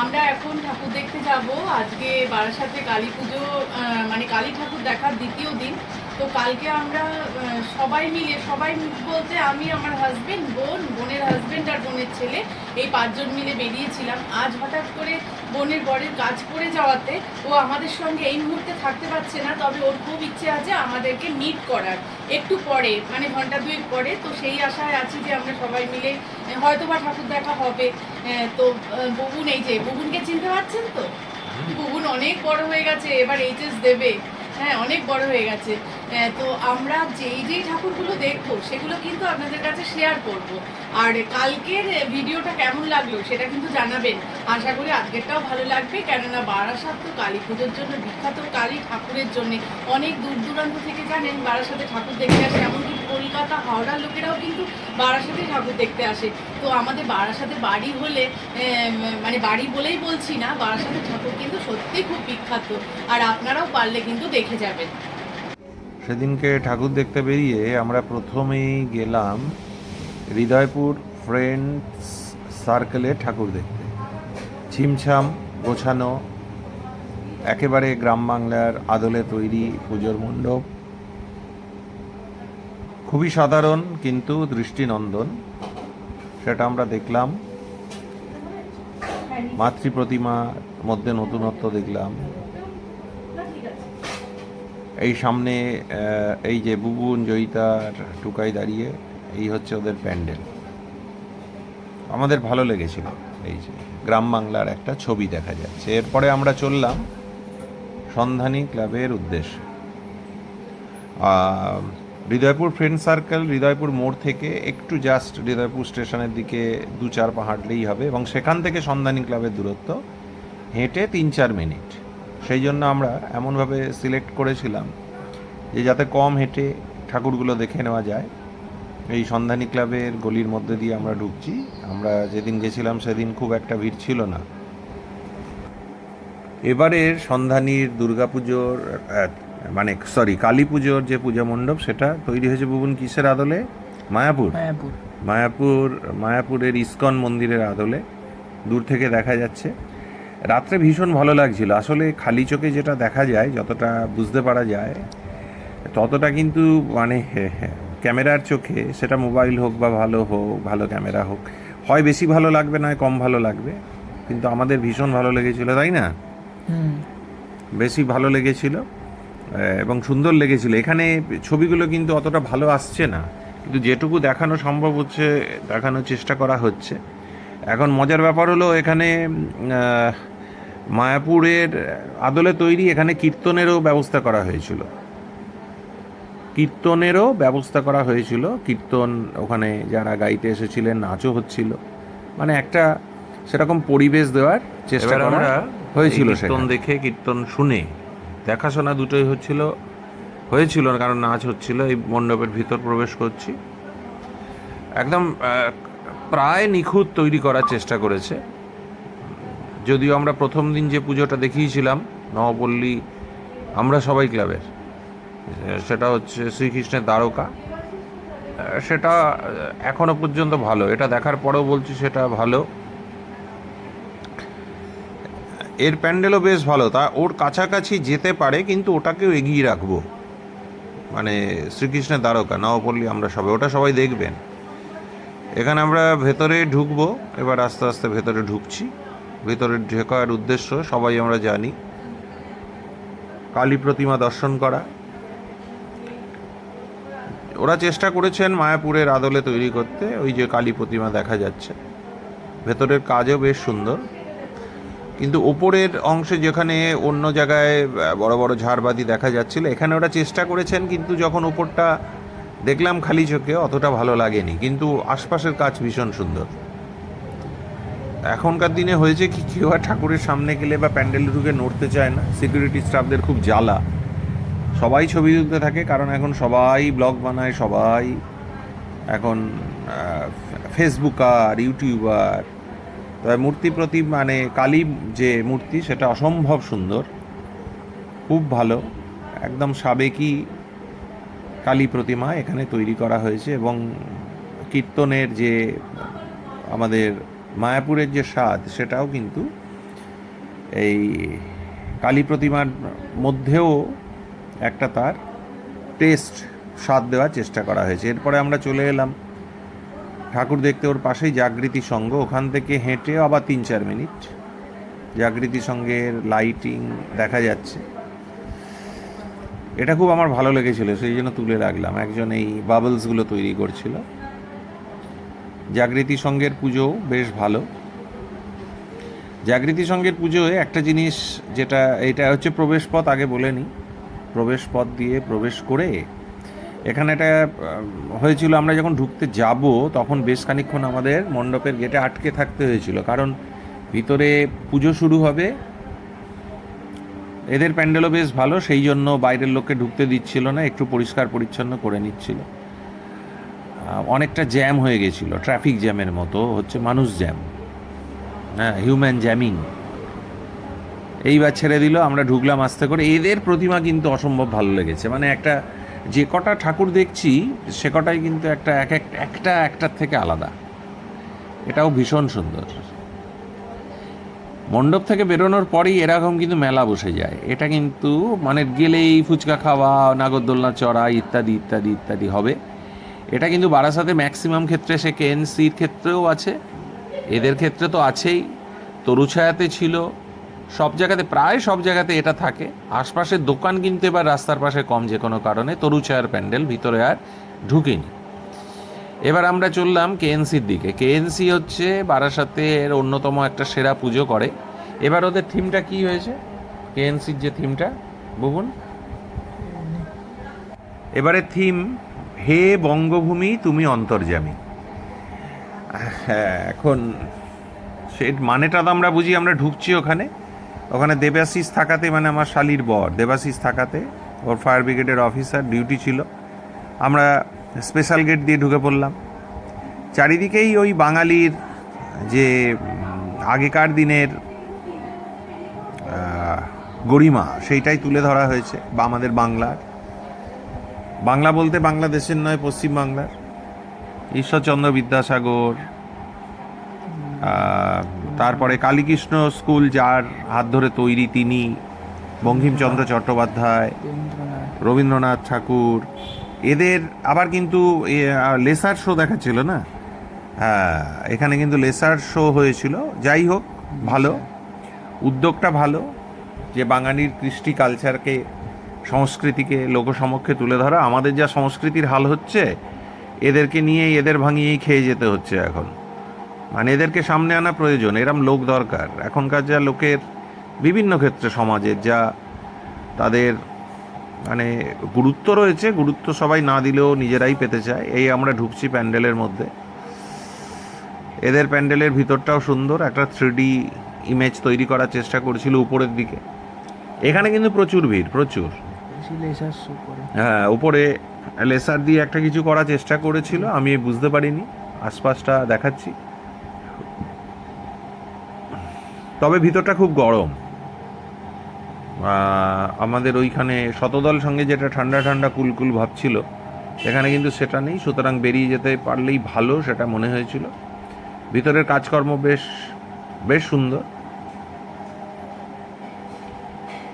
আমরা এখন ঠাকুর দেখতে যাব। আজকে বারাসাতে কালী পুজো মানে কালী ঠাকুর দেখার দ্বিতীয় দিন। তো কালকে আমরা সবাই মিলে সবাই বলতে আমি আমার হাজবেন্ড বোন বোনের হাজবেন্ড আর বোনের ছেলে এই পাঁচজন মিলে বেরিয়েছিলাম। আজ হঠাৎ করে বোনের বরের কাজ পড়ে যাওয়াতে ও আমাদের সঙ্গে এই মুহূর্তে থাকতে পারছে না তবে ওর খুব ইচ্ছে আছে আমাদেরকে মিট করার। একটু পরে মানে ঘণ্টা দুয়েক পরে তো সেই আশায় আছি যে আমরা সবাই মিলে হয়তো বা ঠাকুর দেখা হবে। তো ববুন এই যে ববুনকে চিনতে পারছেন তো? ববুন অনেক বড় হয়ে গেছে এবার এইচএস দেবে। হ্যাঁ অনেক বড় হয়ে গেছে। তো আমরা যেই যেই ঠাকুরগুলো দেখব, সেগুলো কিন্তু আপনাদের কাছে শেয়ার করব। আর কালকের ভিডিওটা কেমন লাগল, সেটা কিন্তু জানাবেন। আশা করি আজকেরটাও ভালো লাগবে, কেননা বারাসাত তো কালী পুজোর জন্য বিখ্যাত, কালী ঠাকুরের জন্য অনেক দূর দূরান্ত থেকে জানেন, বারাসাতে ঠাকুর দেখতে আসে, এমনকি কলকাতা হাওড়ার লোকেরাও কিন্তু বারাসাতে ঠাকুর দেখতে আসে। তো আমাদের বারাসাতে বাড়ি হলে মানে বাড়ি বলেই বলছি না, বারাসাতে ঠাকুর কিন্তু সত্যি খুব বিখ্যাত, আর আপনারাও পারলে কিন্তু দেখে যাবেন। সেদিনকে ঠাকুর দেখতে বেরিয়ে আমরা প্রথমেই গেলাম হৃদয়পুর ফ্রেন্ডস সার্কেলে ঠাকুর দেখতে। ছিমছাম, গোছানো, একেবারে গ্রাম বাংলার আদলে তৈরি পুজোর মণ্ডপ। খুবই সাধারণ কিন্তু দৃষ্টিনন্দন, সেটা আমরা দেখলাম। মাতৃ প্রতিমার মধ্যে নতুনত্ব দেখলাম। এই সামনে এই যে বুবুন জয়িতার টুকাই দাঁড়িয়ে, এই হচ্ছে ওদের প্যান্ডেল। আমাদের ভালো লেগেছিল। এই যে গ্রাম বাংলার একটা ছবি দেখা যাচ্ছে। এরপরে আমরা চললাম সন্ধানী ক্লাবের উদ্দেশ্যে। হৃদয়পুর ফ্রেন্ড সার্কেল, হৃদয়পুর মোড় থেকে একটু জাস্ট হৃদয়পুর স্টেশনের দিকে দু চার পা হাঁটলেই হবে এবং সেখান থেকে সন্ধানী ক্লাবের দূরত্ব হেঁটে তিন চার মিনিট। সেই জন্য আমরা এমনভাবে সিলেক্ট করেছিলাম যে যাতে কম হেঁটে ঠাকুরগুলো দেখে নেওয়া যায়। এই সন্ধানী ক্লাবের গলির মধ্যে দিয়ে আমরা ঢুকছি। আমরা যেদিন গেছিলাম সেদিন খুব একটা ভিড় ছিল না। এবারের সন্ধানীর দুর্গাপুজোর মানে সরি কালী পুজোর যে পূজা মণ্ডপ সেটা তৈরি হয়েছে বুবুন কিসের আদলে? মায়াপুর। মায়াপুর। মায়াপুর মায়াপুরের ইস্কন মন্দিরের আদলে। দূর থেকে দেখা যাচ্ছে। রাত্রে ভীষণ ভালো লাগছিল। আসলে খালি চোখে যেটা দেখা যায় যতটা বুঝতে পারা যায় ততটা কিন্তু মানে ক্যামেরার চোখে সেটা মোবাইল হোক বা ভালো হোক ভালো ক্যামেরা হোক হয় বেশি ভালো লাগবে নয় কম ভালো লাগবে। কিন্তু আমাদের ভীষণ ভালো লেগেছিল তাই না? বেশি ভালো লেগেছিল এবং সুন্দর লেগেছিল। এখানে ছবিগুলো কিন্তু অতটা ভালো আসছে না। কিন্তু যেটুকু দেখানো সম্ভব হচ্ছে দেখানোর চেষ্টা করা হচ্ছে। এখন মজার ব্যাপার হলো এখানে মায়াপুরের আদলে তৈরি এখানে কীর্তনেরও ব্যবস্থা করা হয়েছিল। কীর্তনেরও ব্যবস্থা করা হয়েছিল। কীর্তন ওখানে যারা গাইতে এসেছিলেন নাচও হচ্ছিল। মানে একটা সেরকম পরিবেশ দেওয়ার চেষ্টা করা হয়েছিল কীর্তন দেখে কীর্তন শুনে দেখাশোনা দুটোই হচ্ছিল হয়েছিল না কারণ নাচ হচ্ছিল। এই মণ্ডপের ভিতর প্রবেশ করছি। একদম প্রায় নিখুঁত তৈরি করার চেষ্টা করেছে। যদিও আমরা প্রথম দিন যে পুজোটা দেখিয়েছিলাম, নবপল্লী আমরা সবাই ক্লাবের। সেটা হচ্ছে শ্রীকৃষ্ণের দ্বারকা। সেটা এখনও পর্যন্ত ভালো। এটা দেখার পরেও বলছি সেটা ভালো। এর প্যান্ডেলও বেশ ভালো। তা ওর কাছাকাছি যেতে পারে, কিন্তু ওটাকেও এগিয়ে রাখব। মানে শ্রীকৃষ্ণের দ্বারকা, নবপল্লী আমরা সবাই, ওটা সবাই দেখবেন। এখানে আমরা ভেতরে ঢুকবো, এবার আস্তে আস্তে ভেতরে ঢুকছি। ভেতরে ঢোকার উদ্দেশ্য সবাই আমরা জানি। কালী প্রতিমা দর্শন করা। ওরা চেষ্টা করেছেন মায়াপুরের আদলে তৈরি করতে, ওই যে কালী প্রতিমা দেখা যাচ্ছে। ভেতরের কাজও বেশ সুন্দর। কিন্তু ওপরের অংশে যেখানে অন্য জায়গায় বড় বড় ঝাড়বাতি দেখা যাচ্ছিল, এখানে ওরা চেষ্টা করেছেন, কিন্তু যখন ওপরটা দেখলাম খালি চোখে অতটা ভালো লাগেনি, কিন্তু আশপাশের কাজ ভীষণ সুন্দর। এখনকার দিনে হয়েছে কি, কেউ আর ঠাকুরের সামনে গেলে বা প্যান্ডেলে ঢুকে নড়তে চায় না সিকিউরিটি স্টাফদের খুব জ্বালা। সবাই ছবি তুলতে থাকে, কারণ এখন সবাই ব্লগ বানায়, সবাই এখন ফেসবুকার ইউটিউবার তবে মূর্তি প্রতি মানে কালী যে মূর্তি, সেটা অসম্ভব সুন্দর। খুব ভালো, একদম সাবেকি কালী প্রতিমা এখানে তৈরি করা হয়েছে এবং কীর্তনের যে আমাদের মায়াপুরের যে স্বাদ, সেটাও কিন্তু এই কালী প্রতিমার মধ্যেও একটা তার টেস্ট স্বাদ দেওয়ার চেষ্টা করা হয়েছে। এরপরে আমরা চলে এলাম ঠাকুর দেখতে ওর পাশেই জাগৃতি সঙ্গ ওখান থেকে হেঁটে আবার তিন চার মিনিট। জাগৃতি সঙ্গের লাইটিং দেখা যাচ্ছে। এটা খুব আমার ভালো লেগেছিল, সেই জন্য তুলে রাখলাম। একজন এই বাবলসগুলো তৈরি করছিল। জাগৃতি সঙ্গের পুজো বেশ ভালো। জাগৃতি সঙ্গের পুজোয় একটা জিনিস যেটা, এটা হচ্ছে প্রবেশ পথ, আগে বলে নিই প্রবেশ পথ দিয়ে প্রবেশ করে এখানে এটা হয়েছিল আমরা যখন ঢুকতে যাব, তখন বেশ খানিকক্ষণ আমাদের মণ্ডপের গেটে আটকে থাকতে হয়েছিল। কারণ ভিতরে পুজো শুরু হবে এদের প্যান্ডেলও বেশ ভালো, সেই জন্য বাইরের লোককে ঢুকতে দিচ্ছিল না, একটু পরিষ্কার পরিচ্ছন্ন করে নিচ্ছিল। অনেকটা জ্যাম হয়ে গেছিল, ট্রাফিক জ্যামের মতো, হচ্ছে মানুষ জ্যাম। হ্যাঁ হিউম্যান জ্যামিং এইবার ছেড়ে দিল, আমরা ঢুকলাম আস্তে করে। এদের প্রতিমা কিন্তু অসম্ভব ভালো লেগেছে। মানে একটা, যে কটা ঠাকুর দেখছি, সে কটাই কিন্তু একটা, এক এক, একটা একটার থেকে আলাদা। এটাও ভীষণ সুন্দর। মণ্ডপ থেকে বেরোনোর পরেই এরকম কিন্তু মেলা বসে যায়। এটা কিন্তু মানে গেলেই ফুচকা খাওয়া, নাগরদোলনা চড়া, ইত্যাদি ইত্যাদি ইত্যাদি হবে। এটা কিন্তু বারাসাতে ম্যাক্সিমাম ক্ষেত্রে, সে কেএনসির ক্ষেত্রেও আছে। এদের ক্ষেত্রে তো আছেই। তরুছায়াতে ছিল। সব জায়গাতে, প্রায় সব জায়গাতে এটা থাকে। আশপাশের দোকান কিন্তু এবার রাস্তার পাশে কম যে কোনো কারণে। তরুছায়ার প্যান্ডেল ভিতরে আর ঢুকেনি। এবার আমরা চললাম কেএনসির দিকে। কেএনসি হচ্ছে বারাসাতের অন্যতম একটা সেরা পুজো করে। এবার ওদের থিমটা কি হয়েছে? কেএনসির যে থিমটা, বুবুন? এবারে থিম, হে বঙ্গভূমি, তুমি অন্তর্যামী। হ্যাঁ এখন সে মানেটা তো আমরা বুঝি, আমরা ঢুকছি ওখানে। ওখানে দেবাশিস থাকাতে মানে আমার শালির বর, দেবাশিস থাকাতে, ওর ফায়ার ব্রিগেডের অফিসার ডিউটি ছিল। আমরা স্পেশাল গেট দিয়ে ঢুকে পড়লাম। চারিদিকেই ওই বাঙালির যে আগেকার দিনের গরিমা সেইটাই তুলে ধরা হয়েছে বা আমাদের বাংলার। বাংলা বলতে বাংলাদেশের নয় পশ্চিম বাংলার ঈশ্বরচন্দ্র বিদ্যাসাগর তারপরে কালীকৃষ্ণ স্কুল যার হাত ধরে তৈরি তিনি বঙ্কিমচন্দ্র চট্টোপাধ্যায় রবীন্দ্রনাথ ঠাকুর এদের আবার কিন্তু লেসার শো দেখাচ্ছিল না? হ্যাঁ এখানে কিন্তু লেসার শো হয়েছিল। যাই হোক, ভালো। উদ্যোগটা ভালো, যে বাঙালির কৃষ্টি কালচারকে সংস্কৃতিকে লোকসমক্ষে তুলে ধরা। আমাদের যা সংস্কৃতির হাল হচ্ছে, এদেরকে নিয়েই, এদের ভাঙিয়েই খেয়ে যেতে হচ্ছে এখন। মানে এদেরকে সামনে আনা প্রয়োজন, এরম লোক দরকার। এখনকার যা লোকের বিভিন্ন ক্ষেত্রে সমাজের, যা তাদের মানে গুরুত্ব রয়েছে গুরুত্ব সবাই না দিলেও নিজেরাই পেতে চায়। এই আমরা ঢুকছি প্যান্ডেলের মধ্যে। এদের প্যান্ডেলের ভিতরটাও সুন্দর একটা থ্রি ইমেজ তৈরি করার চেষ্টা করছিল উপরের দিকে। এখানে কিন্তু প্রচুর ভিড় প্রচুর। হ্যাঁ উপরে লেসার দিয়ে একটা কিছু করার চেষ্টা করেছিল আমি বুঝতে পারিনি আশপাশটা দেখাচ্ছি। তবে ভিতরটা খুব গরম। আমাদের ওইখানে শতদল সঙ্গে যেটা ঠান্ডা ঠান্ডা কুলকুল ভাব ছিল এখানে কিন্তু সেটা নেই, সুতরাং বেরিয়ে যেতে পারলেই ভালো সেটা মনে হয়েছিল। ভিতরের কাজকর্ম বেশ বেশ সুন্দর।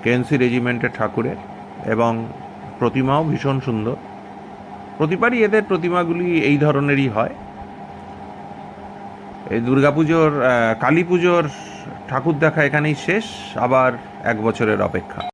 কেএনসি রেজিমেন্টের ঠাকুরের এবং প্রতিমাও ভীষণ সুন্দর। প্রতিবারই এদের প্রতিমাগুলি এই ধরনেরই হয়। এই দুর্গাপুজোর কালী পুজোর ঠাকুর দেখা এখানেই শেষ আবার এক বছরের অপেক্ষা।